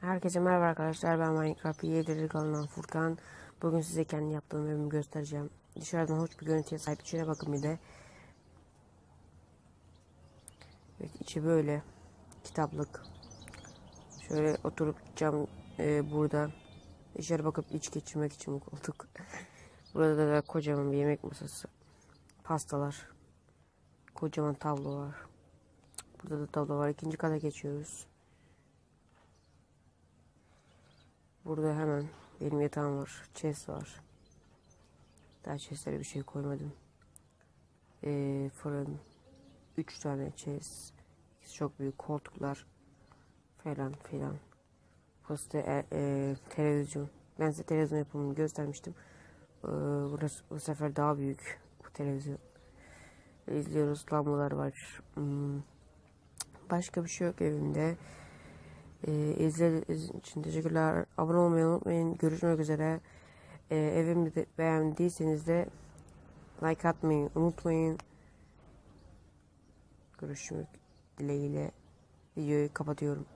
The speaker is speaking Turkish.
Herkese merhaba arkadaşlar. Ben Minecraft Yedirdik kanalından Furkan. Bugün size kendi yaptığım evimi göstereceğim. Dışarıdan hoş bir görüntüye sahip içine bakın bir de. Evet içi böyle. Kitaplık. Şöyle oturup cam e, burada. Dışarı bakıp iç geçirmek için bu koltuk. Burada da kocaman bir yemek masası. Pastalar. Kocaman tablo var. Burada da tablo var. İkinci kata geçiyoruz Burada hemen benim yatağım var. Chest var. Daha chestlere bir şey koymadım. Ee, fırın. Üç tane chest. İkisi çok büyük koltuklar. Falan filan. Posta e, e, televizyon. Ben size televizyon yapımını göstermiştim. Ee, burası bu sefer daha büyük bu televizyon. İzliyoruz. Lambalar var. Hmm. Başka bir şey yok evimde. Ee, izlediğiniz için teşekkürler. Abone olmayı unutmayın. Görüşmek üzere. Ee, evimi beğendiyseniz de like atmayı unutmayın. Görüşmek dileğiyle videoyu kapatıyorum.